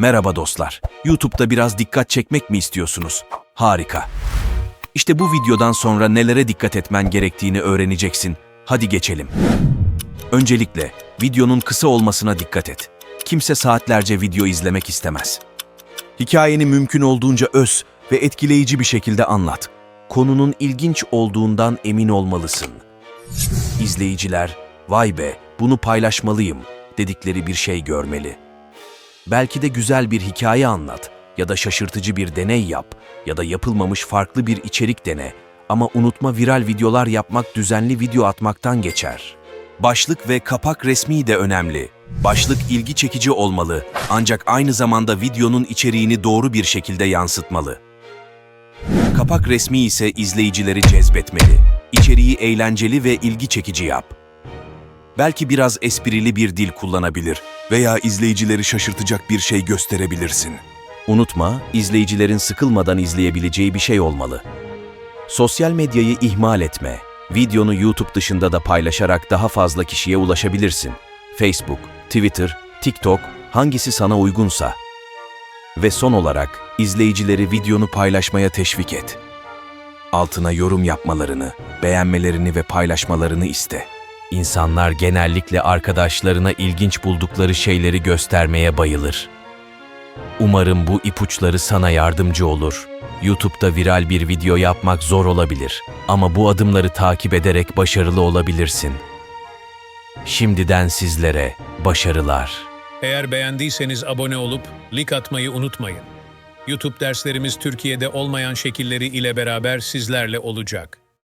Merhaba dostlar. YouTube'da biraz dikkat çekmek mi istiyorsunuz? Harika. İşte bu videodan sonra nelere dikkat etmen gerektiğini öğreneceksin. Hadi geçelim. Öncelikle videonun kısa olmasına dikkat et. Kimse saatlerce video izlemek istemez. Hikayeni mümkün olduğunca öz ve etkileyici bir şekilde anlat. Konunun ilginç olduğundan emin olmalısın. İzleyiciler, vay be bunu paylaşmalıyım dedikleri bir şey görmeli. Belki de güzel bir hikaye anlat ya da şaşırtıcı bir deney yap ya da yapılmamış farklı bir içerik dene ama unutma viral videolar yapmak düzenli video atmaktan geçer. Başlık ve kapak resmi de önemli. Başlık ilgi çekici olmalı ancak aynı zamanda videonun içeriğini doğru bir şekilde yansıtmalı. Kapak resmi ise izleyicileri cezbetmeli. İçeriği eğlenceli ve ilgi çekici yap. Belki biraz esprili bir dil kullanabilir veya izleyicileri şaşırtacak bir şey gösterebilirsin. Unutma, izleyicilerin sıkılmadan izleyebileceği bir şey olmalı. Sosyal medyayı ihmal etme. Videonu YouTube dışında da paylaşarak daha fazla kişiye ulaşabilirsin. Facebook, Twitter, TikTok hangisi sana uygunsa. Ve son olarak izleyicileri videonu paylaşmaya teşvik et. Altına yorum yapmalarını, beğenmelerini ve paylaşmalarını iste. İnsanlar genellikle arkadaşlarına ilginç buldukları şeyleri göstermeye bayılır. Umarım bu ipuçları sana yardımcı olur. YouTube'da viral bir video yapmak zor olabilir ama bu adımları takip ederek başarılı olabilirsin. Şimdiden sizlere başarılar. Eğer beğendiyseniz abone olup like atmayı unutmayın. YouTube derslerimiz Türkiye'de olmayan şekilleri ile beraber sizlerle olacak.